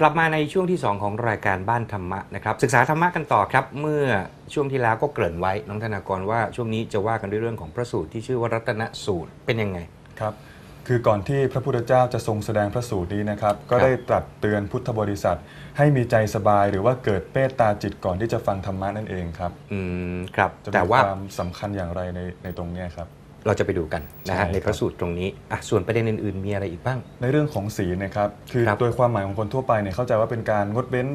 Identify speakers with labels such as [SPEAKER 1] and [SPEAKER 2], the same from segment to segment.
[SPEAKER 1] กลับมาในช่วงที่ 2 ของรายการบ้านธรรมะนะครับศึกษาธรรมะกันต่อครับ เมื่อช่วงที่แล้วก็เกริ่นไว้น้องธนากรว่าช่วงนี้จะว่ากันด้วยเรื่องของพระสูตรที่ชื่อว่ารัตนสูตรเป็นยังไง
[SPEAKER 2] ครับ คือก่อนที่พระพุทธเจ้าจะทรงแสดงพระสูตรนี้นะครับ ก็ได้ตรัสเตือนพุทธบริษัท ให้มีใจสบายหรือว่าเกิดเมตตาจิตก่อนที่จะฟังธรรมะนั่นเองครับ
[SPEAKER 1] อืมครับ
[SPEAKER 2] จะ
[SPEAKER 1] แต่
[SPEAKER 2] มี
[SPEAKER 1] ว่า
[SPEAKER 2] ความสำคัญอย่างไรในในตรงเนี้ยครับ
[SPEAKER 1] เราจะไปดูกันนะฮะ
[SPEAKER 2] ใช่ครับ
[SPEAKER 1] ในพระสูตรตรงนี้อะส่วนประเด็นอื่นๆมีอะไรอีกบ้าง
[SPEAKER 2] ในเรื่องของศีลนะครับ คือ
[SPEAKER 1] ครับ
[SPEAKER 2] โดยความหมายของคนทั่วไปเนี่ยเข้าใจว่าเป็นการงดเว้น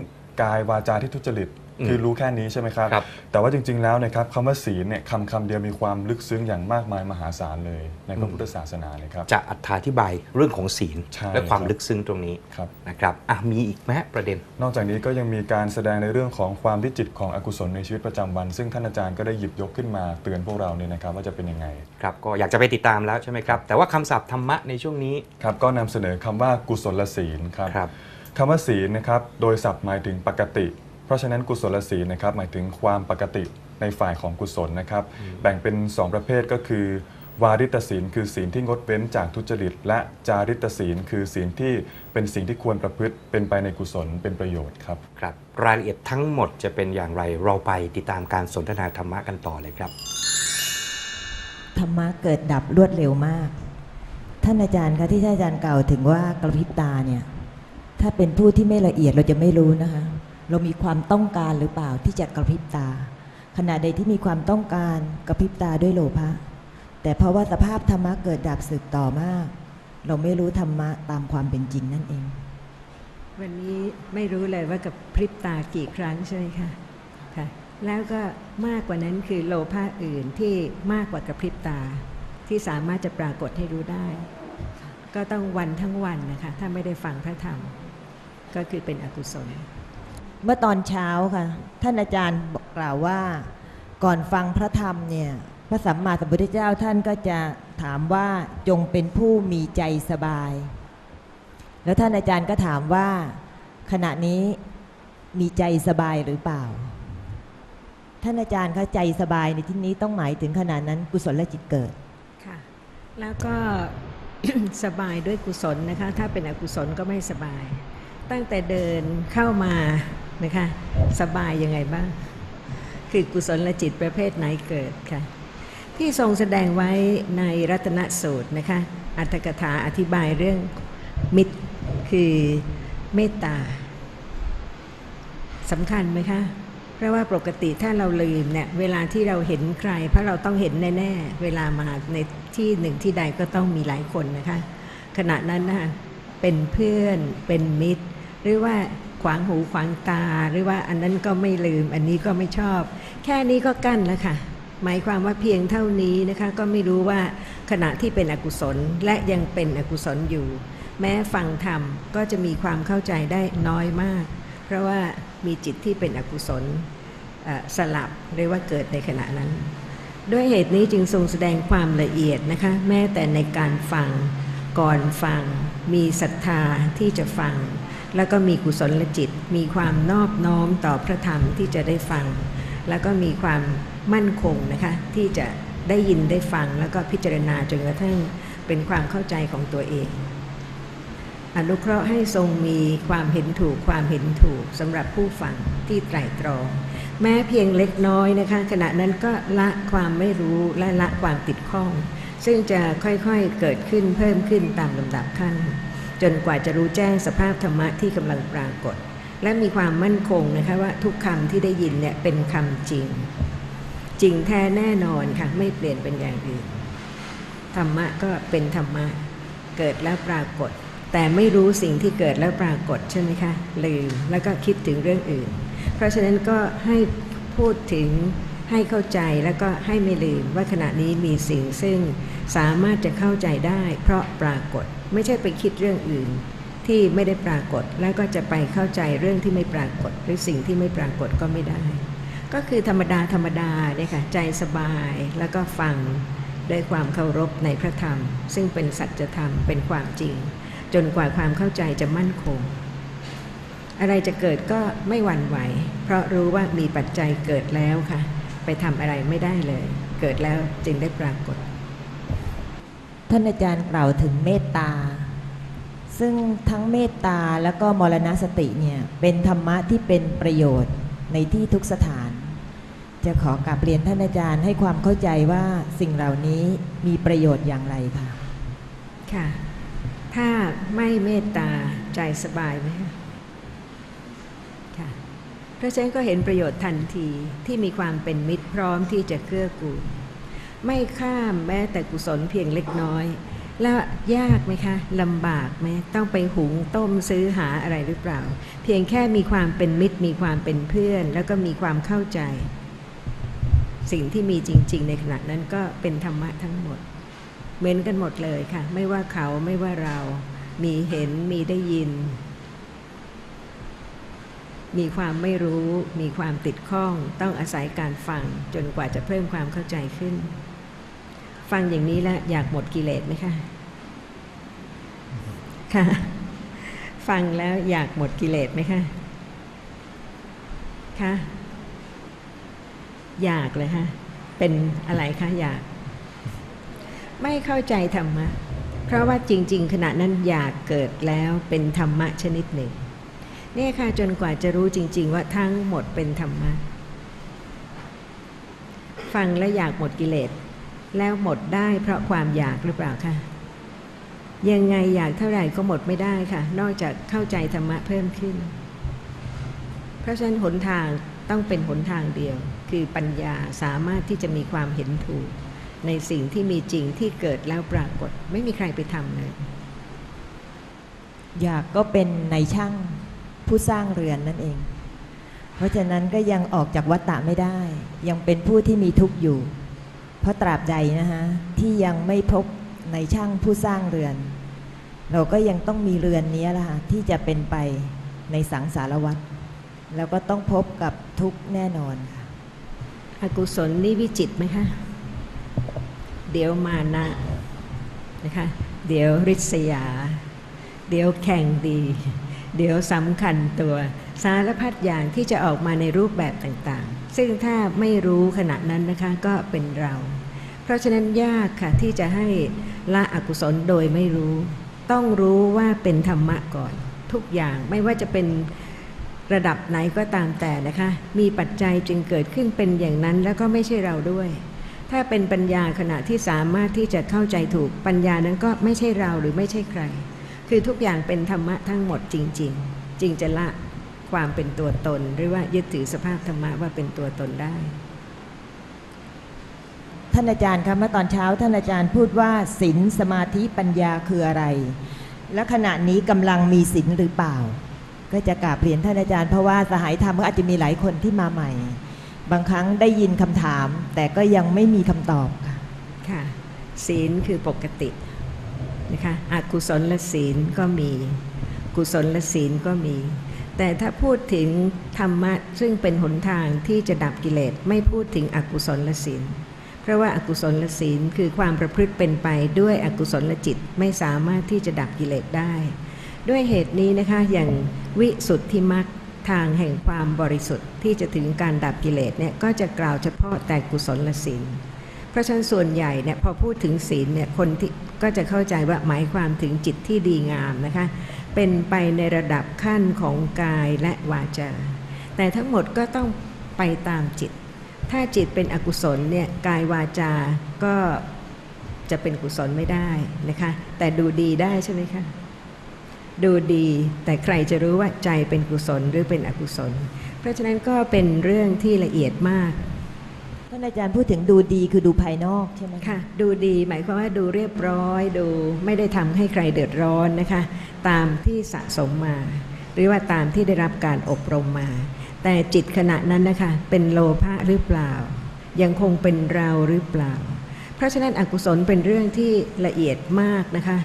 [SPEAKER 2] กายวาจาที่ทุจริต
[SPEAKER 1] อืม
[SPEAKER 2] คือรู้แค่นี้ใช่ไหมครับ
[SPEAKER 1] ครับ
[SPEAKER 2] แต่ว่าจริงๆแล้วนะครับคำว่าศีลเนี่ยคำคำเดียวมีความลึกซึ้งอย่างมากมายมหาศาลเลยในพระพุทธศาสนาเลยครับ
[SPEAKER 1] จะอธิบายเรื่องของศีล
[SPEAKER 2] ใช่
[SPEAKER 1] และความ
[SPEAKER 2] ครับ
[SPEAKER 1] ลึกซึ้งตรงนี้
[SPEAKER 2] ครับ
[SPEAKER 1] นะครับอะมีอีกไหมฮะประเด็น
[SPEAKER 2] นอกจากนี้ก็ยังมีการแสดงในเรื่องของความวิจิตรของอกุศลในชีวิตประจำวัน ซึ่งท่านอาจารย์ก็ได้หยิบยกขึ้นมาเตือนพวกเราเนี่ยนะครับว่าจะเป็นยังไง
[SPEAKER 1] ครับก็อยากจะไปติดตามแล้วใช่ไหมครับ แต่ว่าคำศัพท์ธรรมะในช่วงนี้
[SPEAKER 2] ครับก็นำเสนอคำว่ากุศลศีลครับ
[SPEAKER 1] ครับ
[SPEAKER 2] คำว่าศีลนะครับ โดยศัพท์หมายถึงปกติเพ ราะฉะนั้นกุศลศีลนะครับหมายถึงความปกติในฝ่ายของกุศลนะครับแบ่งเป็น 2 ประเภทก็คือ วาริตศีลคือศีลที่งดเว้นจากทุจริต และจาริตศีลคือศีลที่เป็นสิ่งที่ควรประพฤติเป็นไปในกุศลเป็นประโยชน์ครับ
[SPEAKER 1] ครับรายละเอียดทั้งหมดจะเป็นอย่างไรเราไปติดตามการสนทนาธรรมะกันต่อเลยครับ
[SPEAKER 3] ธรรมะเกิดดับรวดเร็วมาก ท่านอาจารย์คะที่ท่านอาจารย์กล่าวถึงว่ากระพริบตาเนี่ย ถ้าเป็นผู้ที่ไม่ละเอียดเราจะไม่รู้นะคะ เรามีความต้องการหรือเปล่าที่จะกระพริบตา ขณะใดที่มีความต้องการกระพริบตาด้วยโลภะแต่เพราะว่าสภาพธรรมะเกิดดับสืบต่อมาก เราไม่รู้ธรรมะตามความเป็นจริงนั่นเอง
[SPEAKER 4] วันนี้ไม่รู้เลยว่ากับพริบตากี่ครั้งใช่ไหมคะค่ะแล้วก็มากกว่านั้นคือโลภะอื่นที่มากกว่ากระพริบตา ที่สามารถจะปรากฏให้รู้ได้ ก็ต้องวันทั้งวันนะคะ ถ้าไม่ได้ฟังพระธรรม ก็คือเป็นอกุศล
[SPEAKER 3] เมื่อตอนเช้าค่ะ ท่านอาจารย์บอกกล่าวว่าก่อนฟังพระธรรมเนี่ยพระสัมมาสัมพุทธเจ้าท่านก็จะถามว่าจงเป็นผู้มีใจสบาย แล้วท่านอาจารย์ก็ถามว่า ขณะนี้มีใจสบายหรือเปล่า ท่านอาจารย์คะใจสบายในที่นี้ต้องหมายถึงขณะนั้นกุศลจิตเกิด
[SPEAKER 4] ค่ะ แล้วก็สบายด้วยกุศลนะคะ ถ้าเป็นอกุศลก็ไม่สบาย ตั้งแต่เดินเข้ามา นะคะสบายยังไงบ้าง คือกุศลจิตประเภทไหนเกิดค่ะที่ทรงแสดงไว้ในรัตนสูตรนะคะอัตถกถาอธิบายเรื่องมิตรคือเมตตาสำคัญไหมคะเพราะว่าปกติถ้าเราลืมเนี่ยเวลาที่เราเห็นใคร เพราะเราต้องเห็นแน่ๆเวลามาในที่หนึ่งที่ใดก็ต้องมีหลายคนนะคะขณะนั้นนะคะเป็นเพื่อนเป็นมิตร หรือว่า ขวางหูขวางตา หรือว่าอันนั้นก็ไม่ลืม อันนี้ก็ไม่ชอบ แค่นี้ก็กั้นแล้วค่ะ หมายความว่าเพียงเท่านี้นะคะ ก็ไม่รู้ว่าขณะที่เป็นอกุศลและยังเป็นอกุศลอยู่ แม้ฟังธรรมก็จะมีความเข้าใจได้น้อยมาก เพราะว่ามีจิตที่เป็นอกุศลสลับเรียกว่าเกิดในขณะนั้น ด้วยเหตุนี้จึงทรงแสดงความละเอียดนะคะ แม้แต่ในการฟังก่อนฟัง มีศรัทธาที่จะฟัง แล้วก็มีกุศลจิต มีความนอบน้อมต่อพระธรรมที่จะได้ฟัง แล้วก็มีความมั่นคงนะคะที่จะได้ยินได้ฟังแล้วก็พิจารณาจนกระทั่งเป็นความเข้าใจของตัวเอง อนุเคราะห์ให้ทรงมีความเห็นถูกความเห็นถูกสำหรับผู้ฟังที่ไตรตรอง แม้เพียงเล็กน้อยนะคะ ขณะนั้นก็ละความไม่รู้และละความติดข้อง ซึ่งจะค่อยๆเกิดขึ้นเพิ่มขึ้นตามลำดับขั้น จนกว่าจะรู้แจ้งสภาพธรรมะที่กำลังปรากฏ และมีความมั่นคงนะคะว่าทุกคำที่ได้ยินเนี่ยเป็นคำจริง จริงแท้แน่นอนค่ะไม่เปลี่ยนเป็นอย่างอื่น ธรรมะก็เป็นธรรมะเกิดแล้วปรากฏ แต่ไม่รู้สิ่งที่เกิดแล้วปรากฏใช่ไหมคะลืมแล้วก็คิดถึงเรื่องอื่น เพราะฉะนั้นก็ให้พูดถึงให้เข้าใจแล้วก็ให้ไม่ลืมว่าขณะนี้มีสิ่งซึ่งสามารถจะเข้าใจได้เพราะปรากฏ ไม่ใช่ไปคิดเรื่องอื่นที่ไม่ได้ปรากฏ แล้วก็จะไปเข้าใจเรื่องที่ไม่ปรากฏ หรือสิ่งที่ไม่ปรากฏก็ไม่ได้ ก็คือธรรมดาธรรมดาเนี่ยค่ะใจสบายแล้วก็ฟังด้วยความเคารพในพระธรรม ซึ่งเป็นสัจธรรมเป็นความจริง จนกว่าความเข้าใจจะมั่นคง อะไรจะเกิดก็ไม่หวั่นไหว เพราะรู้ว่ามีปัจจัยเกิดแล้วค่ะ ไปทำอะไรไม่ได้เลย เกิดแล้วจึงได้ปรากฏ
[SPEAKER 3] ท่านอาจารย์กล่าวถึงเมตตา ซึ่งทั้งเมตตาแล้วก็มรณสติเนี่ยเป็นธรรมะที่เป็นประโยชน์ในที่ทุกสถาน จะขอกลับเรียนท่านอาจารย์ให้ความเข้าใจว่าสิ่งเหล่านี้มีประโยชน์อย่างไรคะ
[SPEAKER 4] ค่ะ ถ้าไม่เมตตาใจสบายไหมคะค่ะเพราะฉะนั้นก็เห็นประโยชน์ทันทีที่มีความเป็นมิตรพร้อมที่จะเกื้อกูล ไม่ข้ามแม้แต่กุศลเพียงเล็กน้อย แล้วยากไหมคะลำบากไหมต้องไปหุงต้มซื้อหาอะไรหรือเปล่า เพียงแค่มีความเป็นมิตร มีความเป็นเพื่อน แล้วก็มีความเข้าใจ สิ่งที่มีจริง ๆ ในขณะนั้นก็เป็นธรรมะทั้งหมด เหมือนกันหมดเลยค่ะ ไม่ว่าเขาไม่ว่าเรา มีเห็นมีได้ยิน มีความไม่รู้ มีความติดข้อง ต้องอาศัยการฟัง จนกว่าจะเพิ่มความเข้าใจขึ้น ฟังอย่างนี้แล้วอยากหมดกิเลสไหมคะ ค่ะ ฟังแล้วอยากหมดกิเลสไหมคะ คะ อยากเลยค่ะ เป็นอะไรคะอยาก ไม่เข้าใจธรรมะ เพราะว่าจริง ๆ ขณะนั้นอยากเกิดแล้วเป็นธรรมะชนิดหนึ่งเนี่ยค่ะจนกว่าจะรู้จริง ๆ ว่าทั้งหมดเป็นธรรมะ ฟังแล้วอยากหมดกิเลส แล้วหมดได้เพราะความอยากหรือเปล่าคะยังไงอยากเท่าไหร่ก็หมดไม่ได้ค่ะ นอกจากเข้าใจธรรมะเพิ่มขึ้น เพราะฉะนั้นหนทางต้องเป็นหนทางเดียว คือปัญญาสามารถที่จะมีความเห็นถูก ในสิ่งที่มีจริงที่เกิดแล้วปรากฏ ไม่มีใครไปทำเลย
[SPEAKER 3] อยากก็เป็นในช่างผู้สร้างเรือนนั่นเอง เพราะฉะนั้นก็ยังออกจากวัฏฏะไม่ได้ ยังเป็นผู้ที่มีทุกข์อยู่ เพราะตราบใดนะฮะที่ยังไม่พบในช่างผู้สร้างเรือน เราก็ยังต้องมีเรือนนี้ละ่ะที่จะเป็นไปในสังสารวัฏแล้วก็ต้องพบกับทุกแน่นอนค่ะ
[SPEAKER 4] อกุศลนี่วิจิตไหมคะเดี๋ยวมานะนะคะเดี๋ยวริษยา เดี๋ยวแข่งดี เดี๋ยวสำคัญตัวสารพัดอย่างที่จะออกมาในรูปแบบต่างๆ ซึ่งถ้าไม่รู้ขณะนั้นนะคะก็เป็นเรา เพราะฉะนั้นยากค่ะที่จะให้ละอกุศลโดยไม่รู้ ต้องรู้ว่าเป็นธรรมะก่อน ทุกอย่างไม่ว่าจะเป็นระดับไหนก็ตามแต่นะคะ มีปัจจัยจึงเกิดขึ้นเป็นอย่างนั้นแล้วก็ไม่ใช่เราด้วย ถ้าเป็นปัญญาขณะที่สามารถที่จะเข้าใจถูกปัญญานั้นก็ไม่ใช่เราหรือไม่ใช่ใคร คือทุกอย่างเป็นธรรมะทั้งหมดจริง ๆจึงจะละ ความเป็นตัวตน หรือว่ายึดถือสภาพธรรมะว่าเป็นตัวตนได้
[SPEAKER 3] ท่านอาจารย์คะเมื่อตอนเช้าท่านอาจารย์พูดว่าศีลสมาธิปัญญาคืออะไร และขณะนี้กำลังมีศีลหรือเปล่า ก็จะกราบเรียนท่านอาจารย์เพราะว่าสหายธรรมก็อาจจะมีหลายคนที่มาใหม่ บางครั้งได้ยินคำถาม แต่ก็ยังไม่มีคำตอบค่ะ
[SPEAKER 4] ค่ะศีลคือปกตินะคะอกุศลศีลก็มี กุศลศีลก็มี แต่ถ้าพูดถึงธรรมะซึ่งเป็นหนทางที่จะดับกิเลสไม่พูดถึงอกุศลศีลเพราะว่าอากุศลศีลคือความประพฤติเป็นไปด้วยอกุศลจิตไม่สามารถที่จะดับกิเลสได้ ด้วยเหตุนี้นะคะอย่างวิสุทธิมรรคทางแห่งความบริสุทธิ์ที่จะถึงการดับกิเลสเนี่ยก็จะกล่าวเฉพาะแต่กุศลศีลเพราะฉะนั้นส่วนใหญ่เนี่ยพอพูดถึงศีลเนี่ยคนที่ก็จะเข้าใจว่าหมายความถึงจิตที่ดีงามนะคะ เป็นไปในระดับขั้นของกายและวาจา แต่ทั้งหมดก็ต้องไปตามจิต ถ้าจิตเป็นอกุศลเนี่ยกายวาจาก็จะเป็นกุศลไม่ได้นะคะ แต่ดูดีได้ใช่ไหมคะดูดีแต่ใครจะรู้ว่าใจเป็นกุศลหรือเป็นอกุศล เพราะฉะนั้นก็เป็นเรื่องที่ละเอียดมากา
[SPEAKER 3] นอาจารย์พูดถึงดูดีคือดูภายนอกใช่ไหม
[SPEAKER 4] ค่ะ ดูดีหมายความว่าดูเรียบร้อย ดูไม่ได้ทำให้ใครเดือดร้อนนะคะ ตามที่สะสมมา หรือว่าตามที่ได้รับการอบรมมา แต่จิตขณะนั้นนะคะเป็นโลภะหรือเปล่า ยังคงเป็นเราหรือเปล่า เพราะฉะนั้นอกุศลเป็นเรื่องที่ละเอียดมากนะคะ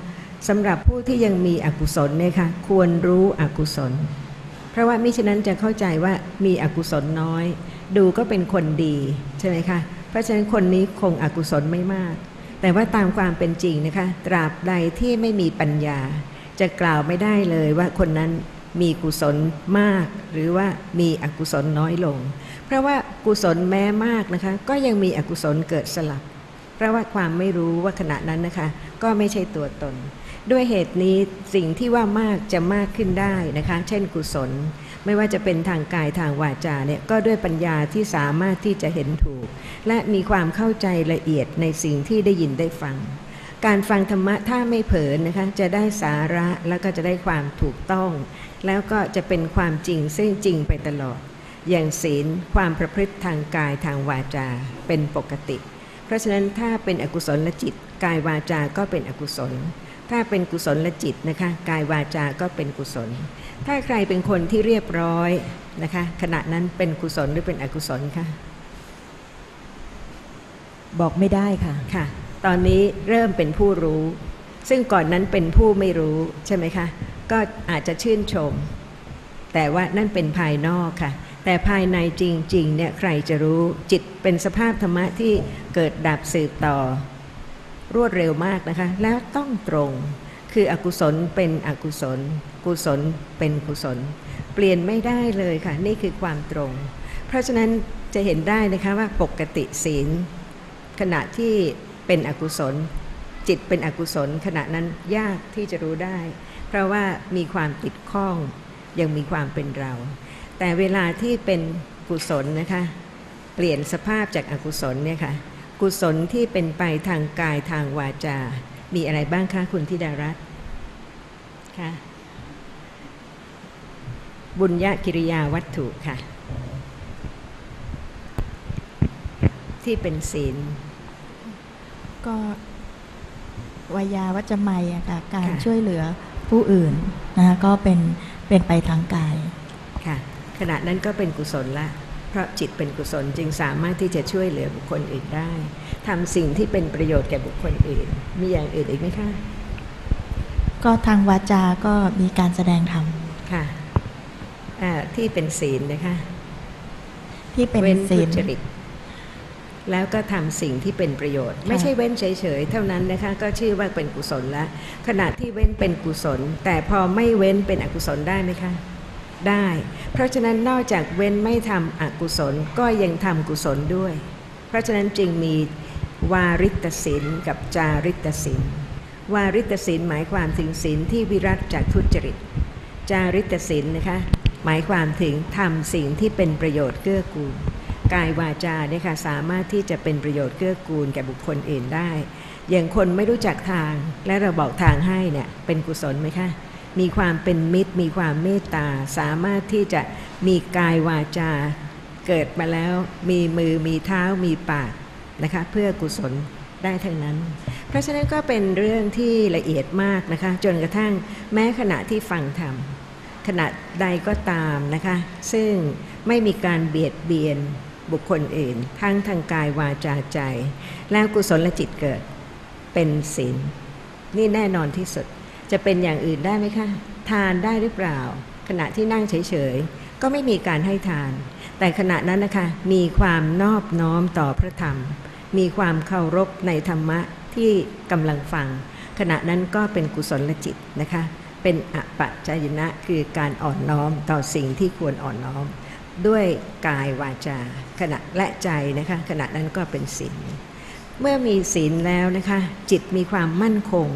[SPEAKER 4] สำหรับผู้ที่ยังมีอกุศลเนี่ยค่ะควรรู้อกุศล เพราะว่ามิฉะนั้นจะเข้าใจว่ามีอกุศลน้อย ดูก็เป็นคนดีใช่ไหมคะเพราะฉะนั้นคนนี้คงอกุศลไม่มาก แต่ว่าตามความเป็นจริงนะคะ ตราบใดที่ไม่มีปัญญา จะกล่าวไม่ได้เลยว่าคนนั้นมีกุศลมาก หรือว่ามีอกุศลน้อยลง เพราะว่ากุศลแม้มากนะคะ ก็ยังมีอกุศลเกิดสลับ เพราะว่าความไม่รู้ว่าขณะนั้นนะคะ ก็ไม่ใช่ตัวตน ด้วยเหตุนี้สิ่งที่ว่ามากจะมากขึ้นได้นะคะ เช่นกุศล ไม่ว่าจะเป็นทางกายทางวาจาเนี่ยก็ด้วยปัญญาที่สามารถที่จะเห็นถูก และมีความเข้าใจละเอียดในสิ่งที่ได้ยินได้ฟัง การฟังธรรมะถ้าไม่เผลอนะคะจะได้สาระแล้วก็จะได้ความถูกต้อง แล้วก็จะเป็นความจริงซึ่งจริงไปตลอด อย่างศีลความประพฤติทางกายทางวาจาเป็นปกติ เพราะฉะนั้นถ้าเป็นอกุศลจิต กายวาจาก็เป็นอกุศล ถ้าเป็นกุศลจิตนะคะกายวาจาก็เป็นกุศล ถ้าใครเป็นคนที่เรียบร้อยนะคะขณะนั้นเป็นกุศลหรือเป็นอกุศลคะ
[SPEAKER 3] บอกไม่ได้ค่ะ
[SPEAKER 4] ค่ะ ตอนนี้เริ่มเป็นผู้รู้ ซึ่งก่อนนั้นเป็นผู้ไม่รู้ใช่ไหมคะก็อาจจะชื่นชม แต่ว่านั่นเป็นภายนอกค่ะ แต่ภายในจริงๆเนี่ยใครจะรู้จิตเป็นสภาพธรรมะที่เกิดดับสืบต่อ รวดเร็วมากนะคะ แล้วต้องตรง คืออกุศลเป็นอกุศล กุศลเป็นกุศล เปลี่ยนไม่ได้เลยค่ะ นี่คือความตรง เพราะฉะนั้นจะเห็นได้นะคะว่าปกติศีล ขณะที่เป็นอกุศล จิตเป็นอกุศล ขณะนั้นยากที่จะรู้ได้ เพราะว่ามีความติดข้องยังมีความเป็นเรา แต่เวลาที่เป็นกุศลนะคะ เปลี่ยนสภาพจากอากุศลเนี่ยค่ะ กุศลที่เป็นไปทางกายทางวาจา มีอะไรบ้างคะคุณธิดารัตน์ค่ะบุญญากิริยาวัตถุค่ะ ที่เป็นศีล
[SPEAKER 5] ก็วายาวัจจะไมยอะค่ะการ
[SPEAKER 4] ค่ะ
[SPEAKER 5] ช่วยเหลือผู้อื่นนะคะก็เป็นเป็นไปทางกาย
[SPEAKER 4] ค่ะ ขณะนั้นก็เป็นกุศลละเพ ราะจิตเป็นกุศลจึงสามารถที่จะช่วยเหลือบุคคลอื่นได้ทำสิ่งที่เป็นประโยชน์แก่บุคคลอื่น มีอย่างอื่นอีกไหมคะ
[SPEAKER 5] ก็ทางวาจา ก็มีการแสดงธรรม
[SPEAKER 4] ค่ะที่เป็นศีลนะคะ
[SPEAKER 5] ที่เป็นศีล
[SPEAKER 4] จริตแล้วก็ทำสิ่งที่เป็นประโยชน์ ไม่ใช่เว้นเฉยๆเท่านั้นนะคะ ก็ชื่อว่าเป็นกุศลละขณะที่เว้นเป็นกุศล แต่พอไม่เว้นเป็นอกุศลได้ไหมคะ ได้ เพราะฉะนั้นนอกจากเว้นไม่ทำอกุศลก็ยังทำกุศลด้วย เพราะฉะนั้นจึงมีวาริตศีลกับจาริตศีลวาริตศีลหมายความถึงศีลที่วิรัตจากทุจริต จาริตศีลนะคะหมายความถึงทำสิ่งที่เป็นประโยชน์เกื้อกูล กายวาจาเนี่ยค่ะสามารถที่จะเป็นประโยชน์เกื้อกูลแก่บุคคลอื่นได้ อย่างคนไม่รู้จักทางและเราบอกทางให้เนี่ยเป็นกุศลไหมคะ มีความเป็นมิตร มีความเมตตา สามารถที่จะมีกายวาจา เกิดมาแล้วมีมือมีเท้ามีปากนะคะเพื่อกุศลได้ทั้งนั้น เพราะฉะนั้นก็เป็นเรื่องที่ละเอียดมากนะคะจนกระทั่งแม้ขณะที่ฟังธรรมขณะใดก็ตามนะคะ ซึ่งไม่มีการเบียดเบียนบุคคลอื่น ทั้งทางกายวาจาใจ แล้วกุศลจิตเกิดเป็นศีลนี่แน่นอนที่สุด จะเป็นอย่างอื่นได้ไหมคะ ทานได้หรือเปล่า ขณะที่นั่งเฉยๆ ก็ไม่มีการให้ทาน แต่ขณะนั้นนะคะ มีความนอบน้อมต่อพระธรรม มีความเคารพในธรรมะที่กำลังฟัง ขณะนั้นก็เป็นกุศลจิตนะคะ เป็นอปัจจายนะคือการอ่อนน้อมต่อสิ่งที่ควรอ่อนน้อม ด้วยกายวาจา ขณะและใจนะคะ ขณะนั้นก็เป็นศีลเมื่อมีศีลแล้วนะคะ จิตมีความมั่นคง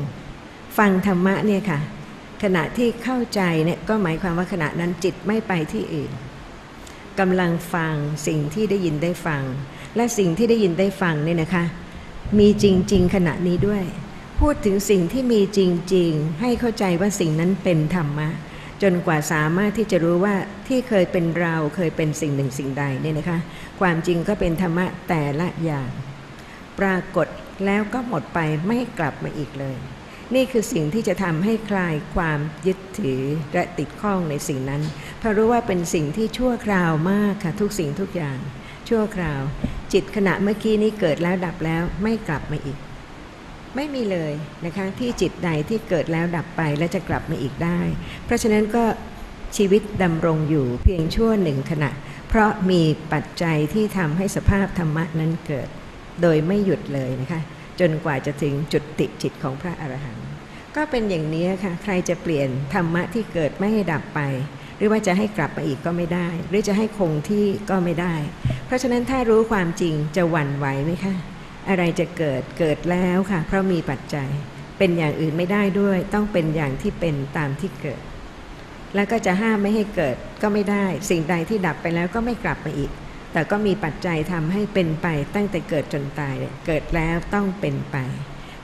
[SPEAKER 4] ฟังธรรมะเนี่ยค่ะ ขณะที่เข้าใจเนี่ยก็หมายความว่าขณะนั้นจิตไม่ไปที่อื่นกำลังฟังสิ่งที่ได้ยินได้ฟัง และสิ่งที่ได้ยินได้ฟังเนี่ยนะคะ มีจริง ๆ ขณะนี้ด้วย พูดถึงสิ่งที่มีจริง ๆ ให้เข้าใจว่าสิ่งนั้นเป็นธรรมะ จนกว่าสามารถที่จะรู้ว่าที่เคยเป็นเราเคยเป็นสิ่งหนึ่งสิ่งใดเนี่ยนะคะ ความจริงก็เป็นธรรมะแต่ละอย่าง ปรากฏแล้วก็หมดไปไม่กลับมาอีกเลย นี่คือสิ่งที่จะทำให้คลายความยึดถือและติดข้องในสิ่งนั้น เพราะรู้ว่าเป็นสิ่งที่ชั่วคราวมากค่ะทุกสิ่งทุกอย่าง ชั่วคราว จิตขณะเมื่อกี้นี้เกิดแล้วดับแล้วไม่กลับมาอีก ไม่มีเลยนะคะที่จิตใดที่เกิดแล้วดับไปและจะกลับมาอีกได้ เพราะฉะนั้นก็ชีวิตดำรงอยู่เพียงชั่วหนึ่งขณะ เพราะมีปัจจัยที่ทำให้สภาพธรรมะนั้นเกิด โดยไม่หยุดเลยนะคะ จนกว่าจะถึงจุดติจิตของพระอรหันต์ก็เป็นอย่างนี้ค่ะ ใครจะเปลี่ยนธรรมะที่เกิดไม่ให้ดับไป หรือว่าจะให้กลับมาอีกก็ไม่ได้ หรือจะให้คงที่ก็ไม่ได้ เพราะฉะนั้นถ้ารู้ความจริงจะหวั่นไหวไหมคะอะไรจะเกิดเกิดแล้วค่ะ เพราะมีปัจจัยเป็นอย่างอื่นไม่ได้ด้วย ต้องเป็นอย่างที่เป็นตามที่เกิด แล้วก็จะห้ามไม่ให้เกิดก็ไม่ได้ สิ่งใดที่ดับไปแล้วก็ไม่กลับมาอีก แต่ก็มีปัจจัยทำให้เป็นไปตั้งแต่เกิดจนตาย เกิดแล้วต้องเป็นไป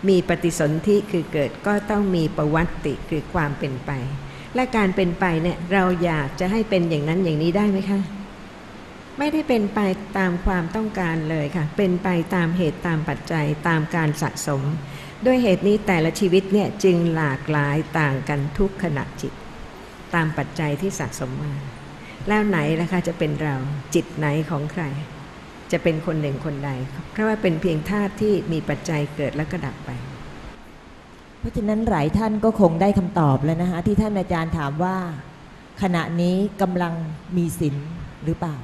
[SPEAKER 4] มีปฏิสนธิคือเกิดก็ต้องมีประวัติคือความเป็นไป และการเป็นไปเนี่ยเราอยากจะให้เป็นอย่างนั้นอย่างนี้ได้ไหมคะไม่ได้เป็นไปตามความต้องการเลยค่ะ เป็นไปตามเหตุตามปัจจัยตามการสะสม ด้วยเหตุนี้แต่ละชีวิตเนี่ยจึงหลากหลายต่างกันทุกขณะจิต ตามปัจจัยที่สะสมมา แล้วไหนล่ะคะจะเป็นเราจิตไหนของใคร จะเป็นคนหนึ่งคนใด เพราะว่าเป็นเพียงธาตุที่มีปัจจัยเกิดแล้วก็ดับไป
[SPEAKER 3] เพราะฉะนั้นหลายท่านก็คงได้คำตอบแล้วนะคะที่ท่านอาจารย์ถามว่า ขณะนี้กำลังมีศีลหรือเปล่า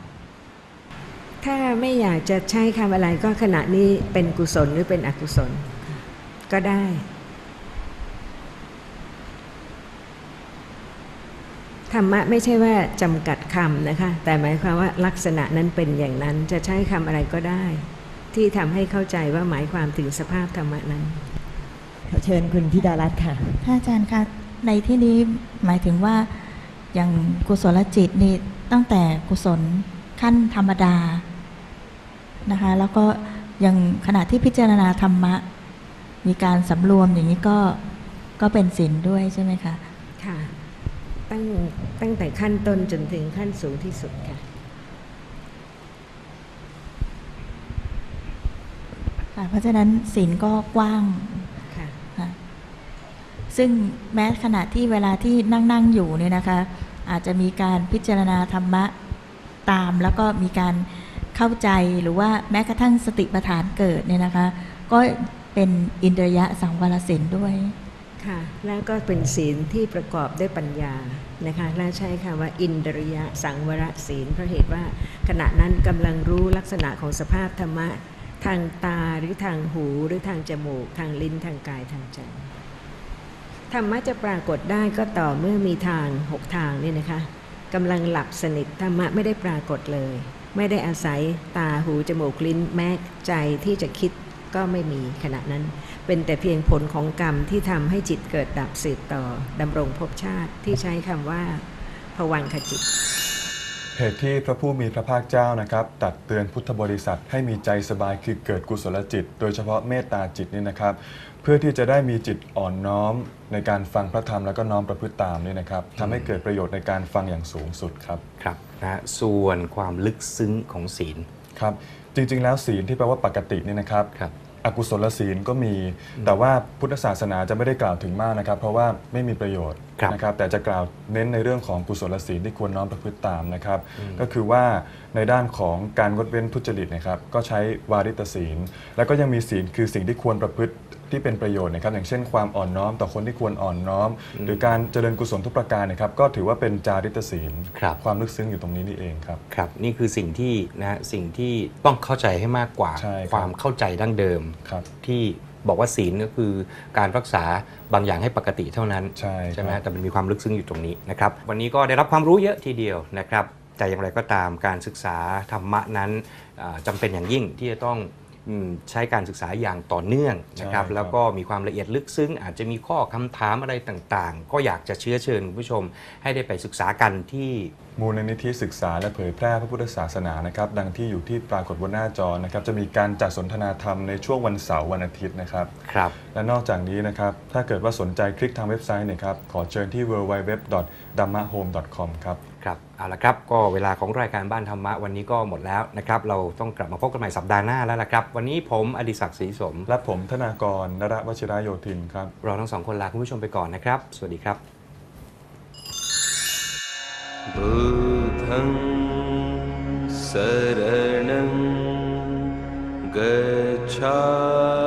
[SPEAKER 4] ถ้าไม่อยากจะใช้คำอะไรก็ขณะนี้เป็นกุศลหรือเป็นอกุศล ก็ได้ ธรรมะไม่ใช่ว่าจำกัดคำนะคะ แต่หมายความว่าลักษณะนั้นเป็นอย่างนั้นจะใช้คำอะไรก็ได้ ที่ทำให้เข้าใจว่าหมายความถึงสภาพธรรมะนั้น
[SPEAKER 3] ขอเชิญคุณธิดารัตน์ค่ะ
[SPEAKER 5] ท่านอาจารย์คะในที่นี้หมายถึงว่าอย่างกุศลจิตนี่ตั้งแต่กุศลขั้นธรรมดานะคะ แล้วก็อย่างขณะที่พิจารณาธรรมะ มีการสำรวมอย่างนี้ก็ก็เป็นศีลด้วยใช่ไหมคะ
[SPEAKER 4] ค่ะ ตั้งตั้งแต่ขั้นต้นจนถึงขั้นสูงที่สุดค่ะ
[SPEAKER 5] ค่ะเพราะฉะนั้นศีลก็กว้าง
[SPEAKER 4] ค่ะ
[SPEAKER 5] ค่ะซึ่งแม้ขณะที่เวลาที่นั่งนั่งอยู่เนี่ยนะคะ อาจจะมีการพิจารณาธรรมะตาม แล้วก็มีการเข้าใจหรือว่าแม้กระทั่งสติปัฏฐานเกิดเนี่ยนะคะ ก็เป็นอินทรียะสังวรสินด้วย
[SPEAKER 4] ค่ะแล้วก็เป็นศีลที่ประกอบด้วยปัญญานะคะและใช้คำว่าอินทริยะสังวรศีลเพราะเหตุว่าขณะนั้นกำลังรู้ลักษณะของสภาพธรรมะ ทางตาหรือทางหูหรือทางจมูก ทางลิ้นทางกายทางใจธรรมะจะปรากฏได้ก็ต่อเมื่อมีทางหกทางเนี่ยนะคะกำลังหลับสนิทธรรมะไม่ได้ปรากฏเลย ไม่ได้อาศัยตาหูจมูกลิ้นแม้ใจที่จะคิดก็ไม่มีขณะนั้น เป็นแต่เพียงผลของกรรมที่ทำให้จิตเกิดดับสืบต่อดำรงภพชาติที่ใช้คำว่าผวังขจิต
[SPEAKER 2] เหตุที่พระผู้มีพระภาคเจ้านะครับตรัดเตือนพุทธบริษัทให้มีใจสบายคือเกิดกุศลจิต โดยเฉพาะเมตตาจิตนี่นะครับ เพื่อที่จะได้มีจิตอ่อนน้อมในการฟังพระธรรมแล้วก็น้อมประพฤติตามนี่นะครับทำให้เกิดประโยชน์ในการฟังอย่างสูงสุดครับ
[SPEAKER 1] ครับนะฮะส่วนความลึกซึ้งของศีล
[SPEAKER 2] ครับจริงๆ แล้วศีลที่แปลว่าปกตินี่นะครับ
[SPEAKER 1] ครับ
[SPEAKER 2] อกุศลศีลก็มี แต่ว่าพุทธศาสนาจะไม่ได้กล่าวถึงมากนะครับ เพราะว่าไม่มีประโยชน์
[SPEAKER 1] ครับ
[SPEAKER 2] นะครับแต่จะกล่าวเน้นในเรื่องของกุศลศีลที่ควรน้อมประพฤติตามนะครับ ก็คือว่าในด้านของการงดเว้นทุจริตนะครับ ก็ใช้วาริตศีล แล้วก็ยังมีศีลคือสิ่งที่ควรประพฤติ ที่เป็นประโยชน์นะครับอย่างเช่นความอ่อนน้อม ต่อคนที่ควรอ่อนน้อม หรือการเจริญกุศลทุกประการนะครับก็ถือว่าเป็นจาริตศีล
[SPEAKER 1] ครับ
[SPEAKER 2] ความลึกซึ้งอยู่ตรงนี้นี่เองครับ
[SPEAKER 1] ครับนี่คือสิ่งที่นะฮะสิ่งที่ต้องเข้าใจให้มากกว่า
[SPEAKER 2] ใช่ครับ
[SPEAKER 1] ความเข้าใจดั้งเดิม
[SPEAKER 2] ครับ
[SPEAKER 1] ที่บอกว่าศีลก็คือการรักษาบางอย่างให้ปกติเท่านั้น
[SPEAKER 2] ใช่ครับ
[SPEAKER 1] ไหมฮะแต่มันมีความลึกซึ้งอยู่ตรงนี้นะครับวันนี้ก็ได้รับความรู้เยอะทีเดียวนะครับแต่อย่างไรก็ตามการศึกษาธรรมะนั้นอ่าจำาเป็นอย่างยิ่งที่จะต้องอืม ใช้การศึกษาอย่างต่อเนื่องนะครับ
[SPEAKER 2] ใช่ครับ
[SPEAKER 1] แล้วก็มีความละเอียดลึกซึ้ง อาจจะมีข้อคำถามอะไรต่างๆ ก็อยากจะเชื้อเชิญคุณผู้ชม ให้ได้ไปศึกษากันที่
[SPEAKER 2] มูลนิธิศึกษาและเผยแพร่พระพุทธศาสนานะครับ ดังที่อยู่ที่ปรากฏบนหน้าจอนะครับ จะมีการจัดสนทนาธรรมในช่วงวันเสาร์วันอาทิตย์นะครับ
[SPEAKER 1] ครับ
[SPEAKER 2] และนอกจากนี้นะครับ ถ้าเกิดว่าสนใจคลิกทางเว็บไซต์นะครับ ขอเชิญที่ www.dammahome.com ครับ
[SPEAKER 1] ครับเอาละครับก็เวลาของรายการบ้านธรรมะวันนี้ก็หมดแล้วนะครับเราต้องกลับมาพบกันใหม่สัปดาห์หน้าแล้วละครับ วันนี้ผมอดิศักดิ์ศรีสม
[SPEAKER 2] และผมธนากรนรวชิระโยธินครับ
[SPEAKER 1] เราทั้งสองคนลาคุณผู้ชมไปก่อนนะครับ สวัสดีครับ
[SPEAKER 6] บุธังสรณังกัจฉา